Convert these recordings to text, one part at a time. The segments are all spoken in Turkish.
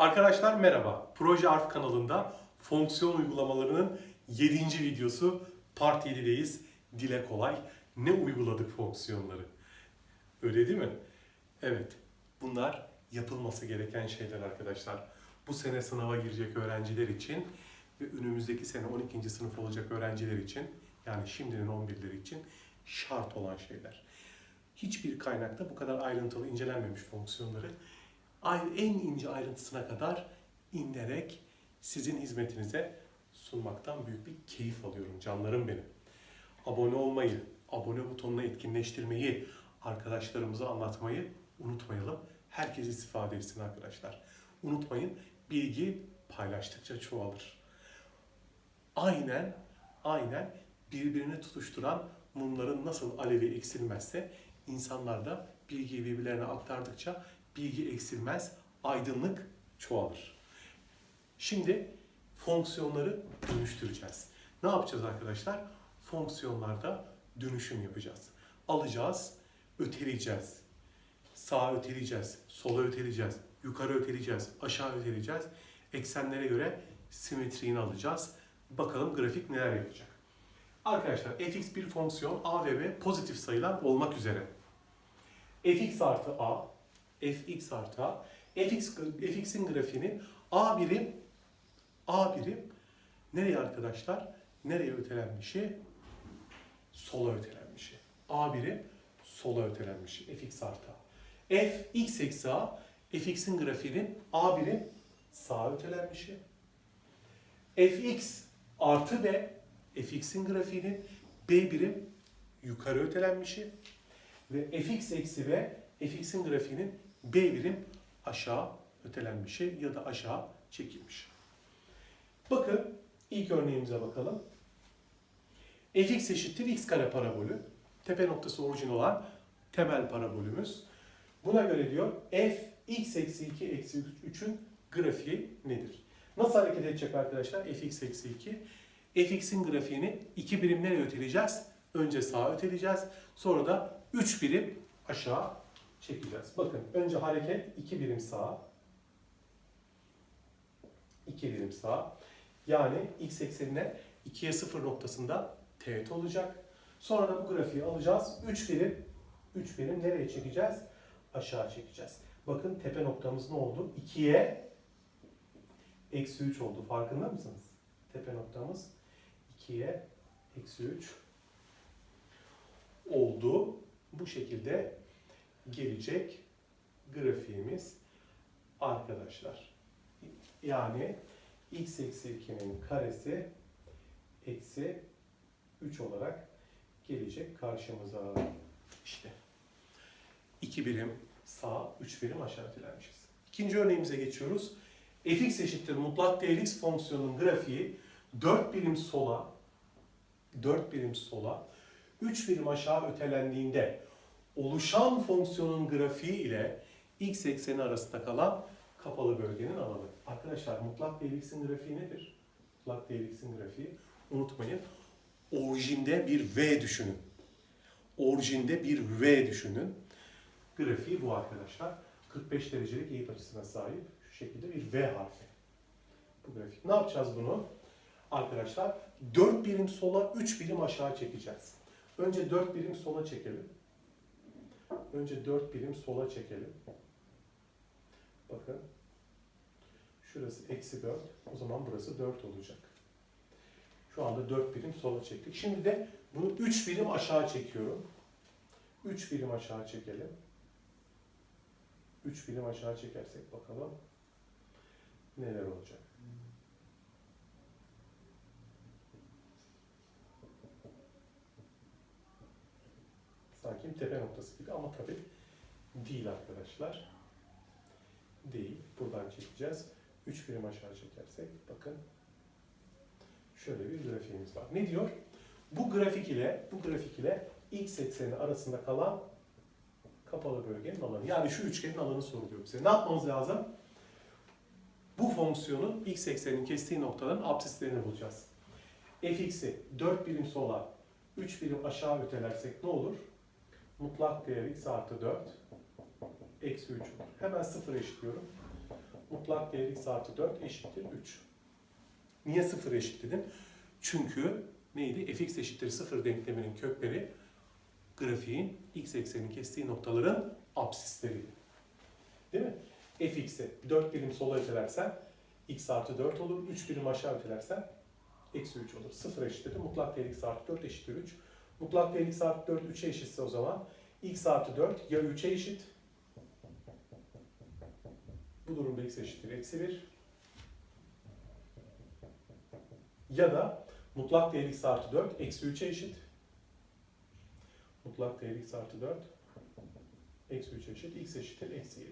Arkadaşlar merhaba. Proje Arf kanalında fonksiyon uygulamalarının 7. videosu Part 7'deyiz. Dile kolay. Ne uyguladık fonksiyonları? Öyle değil mi? Evet. Bunlar yapılması gereken şeyler arkadaşlar. Bu sene sınava girecek öğrenciler için ve önümüzdeki sene 12. sınıf olacak öğrenciler için yani şimdinin 11'leri için şart olan şeyler. Hiçbir kaynakta bu kadar ayrıntılı incelenmemiş fonksiyonları en ince ayrıntısına kadar inerek sizin hizmetinize sunmaktan büyük bir keyif alıyorum canlarım benim. Abone olmayı, abone butonuna etkinleştirmeyi, arkadaşlarımıza anlatmayı unutmayalım. Herkes istifade etsin arkadaşlar. Unutmayın bilgi paylaştıkça çoğalır. Aynen, aynen birbirini tutuşturan mumların nasıl alevi eksilmezse insanlar da bilgiyi birbirlerine aktardıkça bilgi eksilmez, aydınlık çoğalır. Şimdi fonksiyonları dönüştüreceğiz. Ne yapacağız arkadaşlar? Fonksiyonlarda dönüşüm yapacağız. Alacağız, öteleyeceğiz. Sağa öteleyeceğiz, sola öteleyeceğiz, yukarı öteleyeceğiz, aşağı öteleyeceğiz. Eksenlere göre simetriğini alacağız. Bakalım grafik neler yapacak. Arkadaşlar fx bir fonksiyon a ve b pozitif sayılar olmak üzere. fx artı a, fx artı a, fx, fx'in grafiğinin a birim, a birim nereye arkadaşlar? Nereye ötelenmişi? Sola ötelenmişi. a birim sola ötelenmişi. fx artı a. f x eksi a, fx'in grafiğinin a birim sağa ötelenmişi. fx artı b, fx'in grafiğinin b birim yukarı ötelenmişi ve fx eksi b, fx'in grafiğinin b birim aşağı ötelenmişi ya da aşağı çekilmiş. Bakın ilk örneğimize bakalım. fx eşittir x kare parabolü. Tepe noktası orijin olan temel parabolümüz. Buna göre diyor f x eksi 2 eksi 3'ün grafiği nedir? Nasıl hareket edecek arkadaşlar? fx eksi 2. fx'in grafiğini 2 birim nereye öteleyeceğiz? Önce sağa öteleyeceğiz. Sonra da 3 birim aşağı çekeceğiz. Bakın önce hareket 2 birim sağa. 2 birim sağa. Yani x eksenine 2'ye 0 noktasında teğet olacak. Sonra da bu grafiği alacağız. 3 birim 3 birim nereye çekeceğiz? Aşağı çekeceğiz. Bakın tepe noktamız ne oldu? 2'ye eksi 3 oldu. Farkında mısınız? Tepe noktamız 2'ye eksi 3 oldu. Bu şekilde gelecek grafiğimiz arkadaşlar. Yani x eksi 2'nin karesi eksi 3 olarak gelecek karşımıza. İşte 2 birim sağ, 3 birim aşağı ötelenmişiz. İkinci örneğimize geçiyoruz. fx eşittir mutlak değer x fonksiyonunun grafiği 4 birim sola, 4 birim sola, 3 birim aşağı ötelendiğinde oluşan fonksiyonun grafiği ile x ekseni arasında kalan kapalı bölgenin alanı. Arkadaşlar mutlak değer grafiği nedir? Mutlak değer grafiği unutmayın. Orijinde bir v düşünün. Orijinde bir v düşünün. Grafiği bu arkadaşlar. 45 derecelik eğip açısına sahip şu şekilde bir v harfi. Bu grafik. Ne yapacağız bunu? Arkadaşlar 4 birim sola 3 birim aşağı çekeceğiz. Önce 4 birim sola çekelim. Önce 4 birim sola çekelim. Bakın. Şurası eksi 4. O zaman burası 4 olacak. Şu anda 4 birim sola çektik. Şimdi de bunu 3 birim aşağı çekiyorum. 3 birim aşağı çekelim. 3 birim aşağı çekersek bakalım neler olacak. Tepe noktası gibi ama tabii değil arkadaşlar. Değil. Buradan çekeceğiz. 3 birim aşağı çekersek bakın şöyle bir grafiğimiz var. Ne diyor? Bu grafik ile bu grafik ile x ekseni arasında kalan kapalı bölgenin alanı. Yani şu üçgenin alanı soruluyor bize. Ne yapmamız lazım? Bu fonksiyonun x ekseninin kestiği noktaların absislerini bulacağız. fx'i 4 birim sola, 3 birim aşağı ötelersek ne olur? Mutlak değer x artı 4 eksi 3 olur. Hemen sıfır eşitliyorum. mutlak değer x artı 4 eşittir 3. Niye 0 eşitledim? Çünkü neydi? fx eşittir 0 denkleminin kökleri grafiğin x eksenini kestiği noktaların absisleri. Değil mi? fx'i 4 birim sola ötelersen x artı 4 olur. 3 birim aşağı ötelersen eksi 3 olur. 0 eşittir. Mutlak değer x artı 4 eşittir 3. Mutlak değer x artı 4 3'e eşitse o zaman x artı 4 ya 3'e eşit. Bu durumda x eşittir eksi 1 ya da mutlak değer x artı 4 eksi 3'e eşit. Mutlak değer x artı 4 eksi 3 eşit x eşittir eksi 7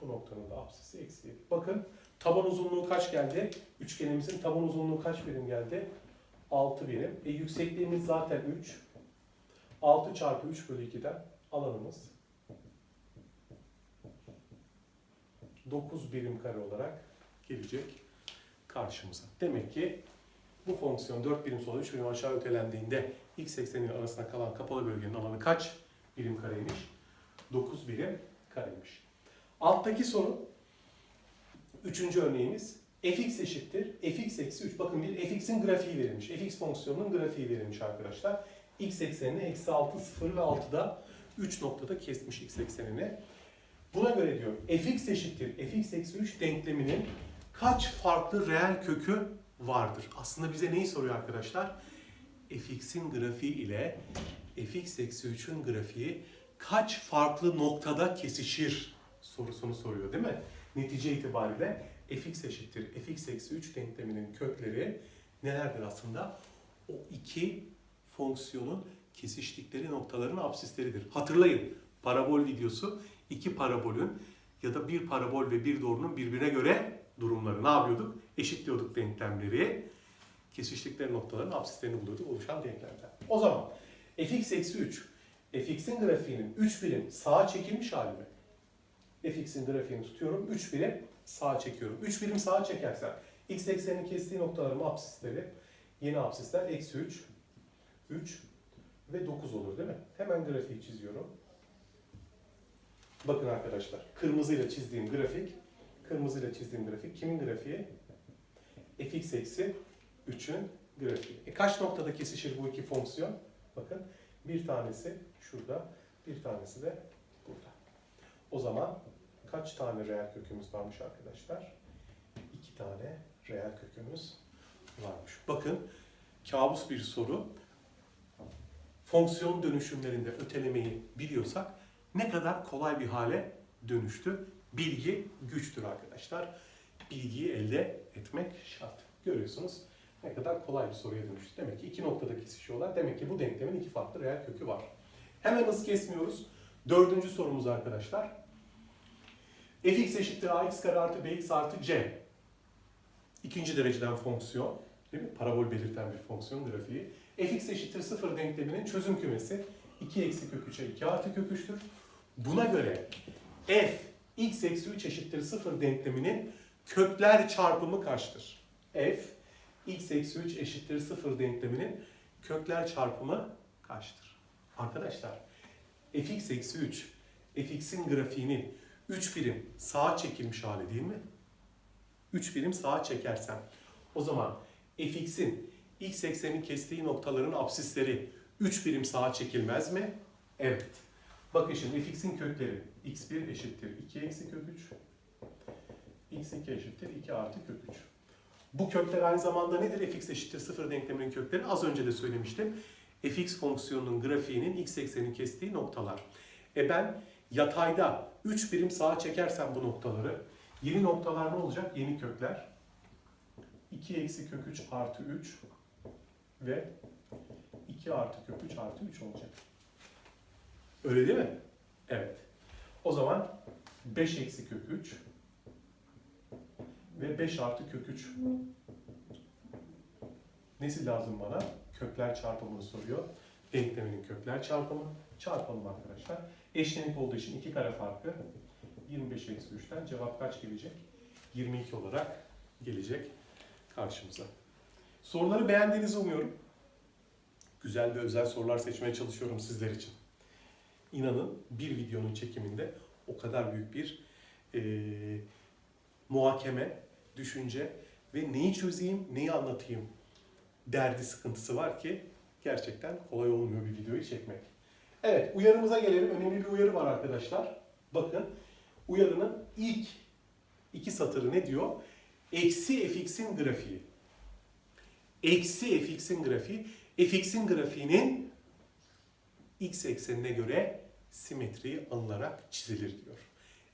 bu noktanın da apsisi eksi 7 bakın taban uzunluğu kaç geldi? Üçgenimizin taban uzunluğu kaç birim geldi 6 birim e, yüksekliğimiz zaten 3 6 çarpı 3 bölü 2'den alanımız 9 birim kare olarak gelecek karşımıza. Demek ki bu fonksiyon 4 birim sola 3 birim aşağı ötelendiğinde x ekseninin arasında kalan kapalı bölgenin alanı kaç birim kareymiş? 9 birim kareymiş. Alttaki soru üçüncü örneğimiz fx eşittir fx eksi 3. Bakın bir fx'in grafiği verilmiş. fx fonksiyonunun grafiği verilmiş arkadaşlar. x eksenini eksi 6, 0 ve 6'da 3 noktada kesmiş x eksenini. Buna göre diyor fx eşittir fx eksi 3 denkleminin kaç farklı reel kökü vardır? Aslında bize neyi soruyor arkadaşlar? fx'in grafiği ile fx eksi 3'ün grafiği kaç farklı noktada kesişir sorusunu soruyor değil mi? Netice itibariyle fx eşittir fx eksi 3 denkleminin kökleri nelerdir aslında? O iki fonksiyonun kesiştikleri noktaların absisleridir. Hatırlayın parabol videosu iki parabolün ya da bir parabol ve bir doğrunun birbirine göre durumları ne yapıyorduk? Eşitliyorduk denklemleri. Kesiştikleri noktaların absislerini buluyorduk oluşan denklemler. O zaman fx eksi 3 fx'in grafiğinin 3 birim sağa çekilmiş hali mi? fx'in grafiğini tutuyorum 3 birim sağa çekiyorum. 3 birim sağa çekersem x ekseninin kestiği noktaların absisleri yeni absisler eksi 3, 3 ve 9 olur değil mi? Hemen grafiği çiziyorum. Bakın arkadaşlar, kırmızıyla çizdiğim grafik, kırmızıyla çizdiğim grafik kimin grafiği? fx eksi 3'ün grafiği. E kaç noktada kesişir bu iki fonksiyon? Bakın bir tanesi şurada, bir tanesi de burada. O zaman kaç tane reel kökümüz varmış arkadaşlar? İki tane reel kökümüz varmış. Bakın kabus bir soru. Fonksiyon dönüşümlerinde ötelemeyi biliyorsak ne kadar kolay bir hale dönüştü. Bilgi güçtür arkadaşlar. Bilgiyi elde etmek şart. Görüyorsunuz ne kadar kolay bir soruya dönüştü. Demek ki iki noktada kesişiyorlar. Demek ki bu denklemin iki farklı reel kökü var. Hemen hız kesmiyoruz. Dördüncü sorumuz arkadaşlar. Fx eşittir ax kare artı bx artı c. İkinci dereceden fonksiyon. Değil mi? Parabol belirten bir fonksiyon grafiği. fx eşittir 0 denkleminin çözüm kümesi 2 eksi kök 3'e 2 artı kök 3'tür. Buna göre f x eksi 3 eşittir 0 denkleminin kökler çarpımı kaçtır? f x eksi 3 eşittir 0 denkleminin kökler çarpımı kaçtır? Arkadaşlar fx eksi 3 fx'in grafiğinin 3 birim sağa çekilmiş hali değil mi? 3 birim sağa çekersem o zaman fx'in x eksenin kestiği noktaların absisleri 3 birim sağa çekilmez mi? Evet. Bakın şimdi fx'in kökleri x1 eşittir 2 eksi kök 3 x2 eşittir 2 artı kök 3. Bu kökler aynı zamanda nedir? fx eşittir 0 denkleminin kökleri az önce de söylemiştim. fx fonksiyonunun grafiğinin x eksenini kestiği noktalar. E ben yatayda 3 birim sağa çekersem bu noktaları yeni noktalar ne olacak? Yeni kökler. 2 eksi kök 3 artı 3 ve 2 artı kök 3 artı 3 olacak. Öyle değil mi? Evet. O zaman 5 eksi kök 3 ve 5 artı kök 3. Nesi lazım bana? Kökler çarpımını soruyor. Denkleminin kökler çarpımı. Çarpalım arkadaşlar. Eşlenik olduğu için iki kare farkı. 25 eksi 3'ten cevap kaç gelecek? 22 olarak gelecek karşımıza. Soruları beğendiğinizi umuyorum. Güzel ve özel sorular seçmeye çalışıyorum sizler için. İnanın bir videonun çekiminde o kadar büyük bir e, muhakeme, düşünce ve neyi çözeyim, neyi anlatayım derdi sıkıntısı var ki gerçekten kolay olmuyor bir videoyu çekmek. Evet, uyarımıza gelelim. Önemli bir uyarı var arkadaşlar. Bakın, uyarının ilk iki satırı ne diyor? Eksi fx'in grafiği. Eksi fx'in grafiği. fx'in grafiğinin x eksenine göre simetri alınarak çizilir diyor.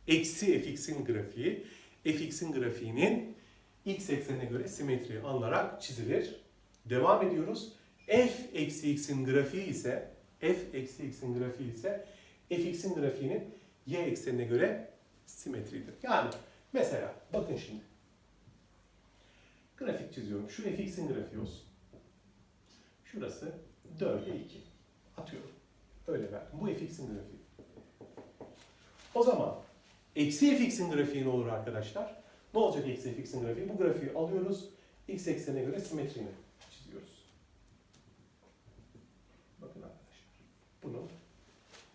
Eksi fx'in grafiği, fx'in grafiğinin x eksenine göre simetri alınarak çizilir. Devam ediyoruz. F eksi x'in grafiği ise f eksi x'in grafiği ise fx'in grafiğinin y eksenine göre simetridir. Yani mesela bakın şimdi. Grafik çiziyorum. Şu fx'in grafiği olsun. Şurası 4'e 2. Atıyorum. Öyle verdim. Bu fx'in grafiği. O zaman eksi fx'in grafiği ne olur arkadaşlar? Ne olacak eksi fx'in grafiği? Bu grafiği alıyoruz. X eksenine göre simetrini çiziyoruz. Bakın arkadaşlar. Bunu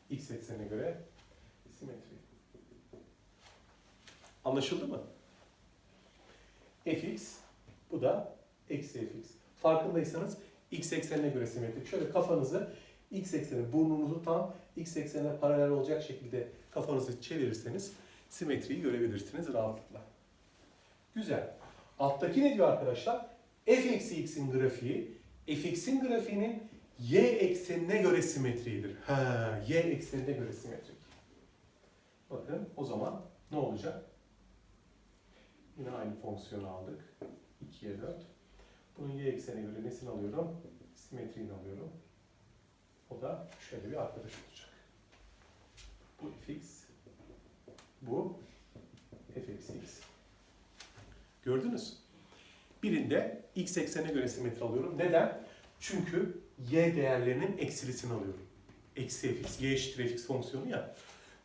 x eksenine göre simetri. Anlaşıldı mı? fx bu da eksi fx. Farkındaysanız x eksenine göre simetrik. Şöyle kafanızı x ekseni, burnunuzu tam x eksenine paralel olacak şekilde kafanızı çevirirseniz simetriyi görebilirsiniz rahatlıkla. Güzel. Alttaki ne diyor arkadaşlar? f eksi x'in grafiği, fx'in grafiğinin y eksenine göre simetridir. Ha, y eksenine göre simetrik. Bakın o zaman ne olacak? Yine aynı fonksiyonu aldık. 2'ye 4. Bunun y eksenine göre nesini alıyorum? Simetriğini alıyorum. O da şöyle bir arkadaş olacak. Bu fx, bu f eksi x. Gördünüz. Birinde x eksenine göre simetri alıyorum. Neden? Çünkü y değerlerinin eksilisini alıyorum. Eksi fx, y eşittir fx fonksiyonu ya.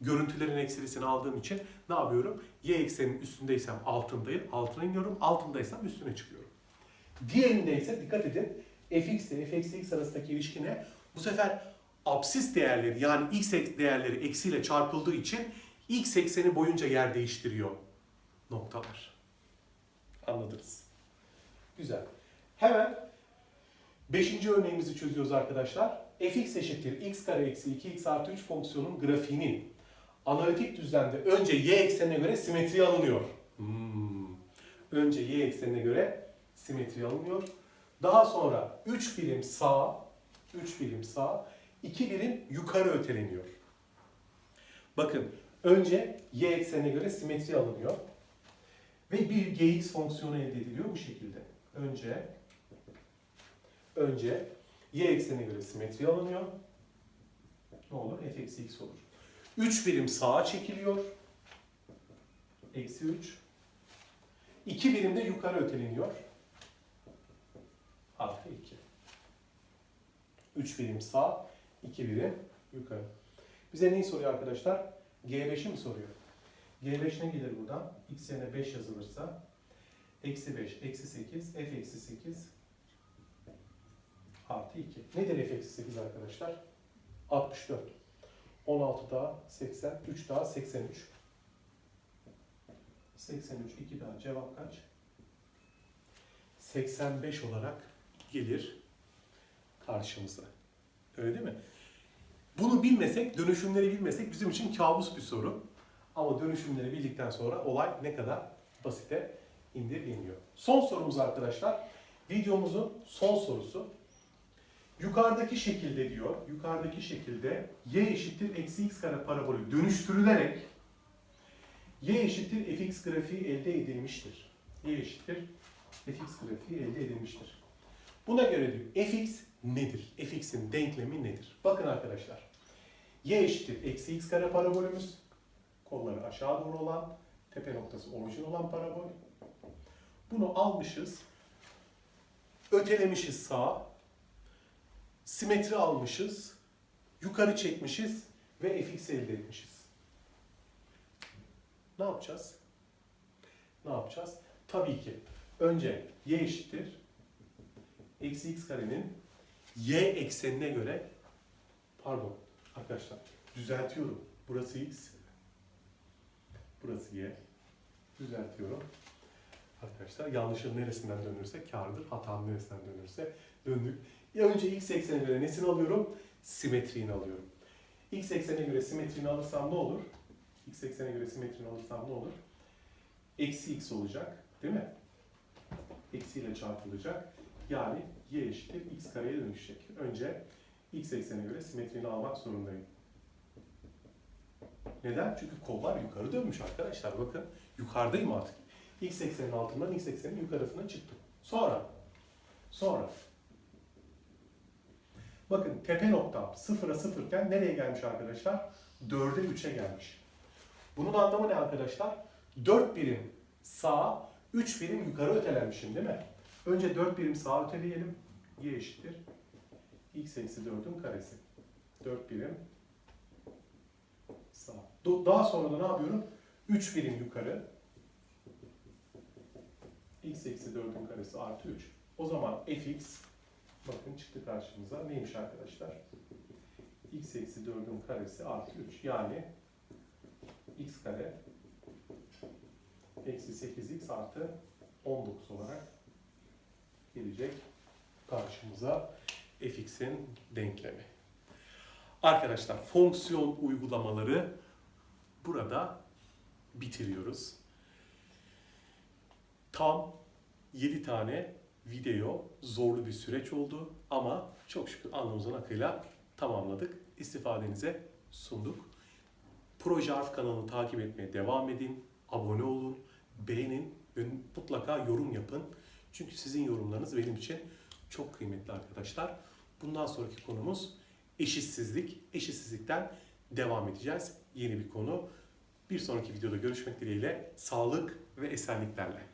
Görüntülerin eksilisini aldığım için ne yapıyorum? Y ekseninin üstündeysem altındayım, altına iniyorum. Altındaysam üstüne çıkıyorum. Diğerinde ise dikkat edin fx ile f eksi x arasındaki ilişki ne? Bu sefer absis değerleri yani x değerleri eksiyle çarpıldığı için x ekseni boyunca yer değiştiriyor noktalar. Anladınız. Güzel. Hemen beşinci örneğimizi çözüyoruz arkadaşlar. fx eşittir x kare eksi 2x artı 3 fonksiyonun grafiğinin analitik düzlemde önce y eksenine göre simetri alınıyor. Hmm. Önce y eksenine göre simetri alınıyor. Daha sonra 3 birim sağ, 3 birim sağ, 2 birim yukarı öteleniyor. Bakın önce y eksenine göre simetri alınıyor. Ve bir gx fonksiyonu elde ediliyor bu şekilde. Önce önce y eksenine göre simetri alınıyor. Ne olur? f eksi x olur. 3 birim sağa çekiliyor. Eksi 3. 2 birim de yukarı öteleniyor. Artı 2. 3 birim sağ, 2 birim yukarı. Bize neyi soruyor arkadaşlar? G5'i mi soruyor? G5 ne gelir buradan? X yerine 5 yazılırsa eksi 5, eksi 8, f eksi 8 artı 2. Nedir f eksi 8 arkadaşlar? 64. 16 daha 80, 3 daha 83. 83, 2 daha cevap kaç? 85 olarak gelir karşımıza. Öyle değil mi? Bunu bilmesek, dönüşümleri bilmesek bizim için kabus bir soru. Ama dönüşümleri bildikten sonra olay ne kadar basite indirgeniyor. Son sorumuz arkadaşlar. Videomuzun son sorusu. Yukarıdaki şekilde diyor, yukarıdaki şekilde y eşittir eksi x kare parabolü dönüştürülerek y eşittir fx grafiği elde edilmiştir. y eşittir fx grafiği elde edilmiştir. Buna göre diyor fx nedir? fx'in denklemi nedir? Bakın arkadaşlar. y eşittir eksi x kare parabolümüz. Kolları aşağı doğru olan, tepe noktası orijin olan parabol. Bunu almışız. Ötelemişiz sağa. Simetri almışız. Yukarı çekmişiz ve fx elde etmişiz. Ne yapacağız? Ne yapacağız? Tabii ki önce y eşittir eksi x karenin y eksenine göre pardon arkadaşlar düzeltiyorum. Burası x. Burası Y. Düzeltiyorum. Arkadaşlar yanlışın neresinden dönürse kârdır. Hatanın neresinden dönürse döndük. Ya önce x eksene göre nesini alıyorum? Simetriğini alıyorum. X eksene göre simetriğini alırsam ne olur? X eksene göre simetriğini alırsam ne olur? Eksi x olacak. Değil mi? Eksiyle çarpılacak. Yani y eşittir x kareye dönüşecek. Önce x eksene göre simetriğini almak zorundayım. Neden? Çünkü kollar yukarı dönmüş arkadaşlar. Bakın yukarıdayım artık. X eksenin altından x eksenin yukarısına çıktım. Sonra sonra bakın tepe noktam sıfıra sıfırken nereye gelmiş arkadaşlar? 4'e 3'e gelmiş. Bunun anlamı ne arkadaşlar? 4 birim sağa, 3 birim yukarı ötelenmişim değil mi? Önce 4 birim sağa öteleyelim. Y eşittir. X eksi 4'ün karesi. 4 birim sağ. Do- Daha sonra da ne yapıyorum? 3 birim yukarı. x eksi 4'ün karesi artı 3. O zaman fx bakın çıktı karşımıza. Neymiş arkadaşlar? x eksi 4'ün karesi artı 3. Yani x kare eksi 8x artı 19 olarak gelecek karşımıza fx'in denklemi. Arkadaşlar fonksiyon uygulamaları burada bitiriyoruz. Tam 7 tane video zorlu bir süreç oldu ama çok şükür alnımızın akıyla tamamladık. İstifadenize sunduk. Proje Harf kanalını takip etmeye devam edin. Abone olun, beğenin ve mutlaka yorum yapın. Çünkü sizin yorumlarınız benim için çok kıymetli arkadaşlar. Bundan sonraki konumuz eşitsizlik. Eşitsizlikten devam edeceğiz. Yeni bir konu. Bir sonraki videoda görüşmek dileğiyle sağlık ve esenliklerle.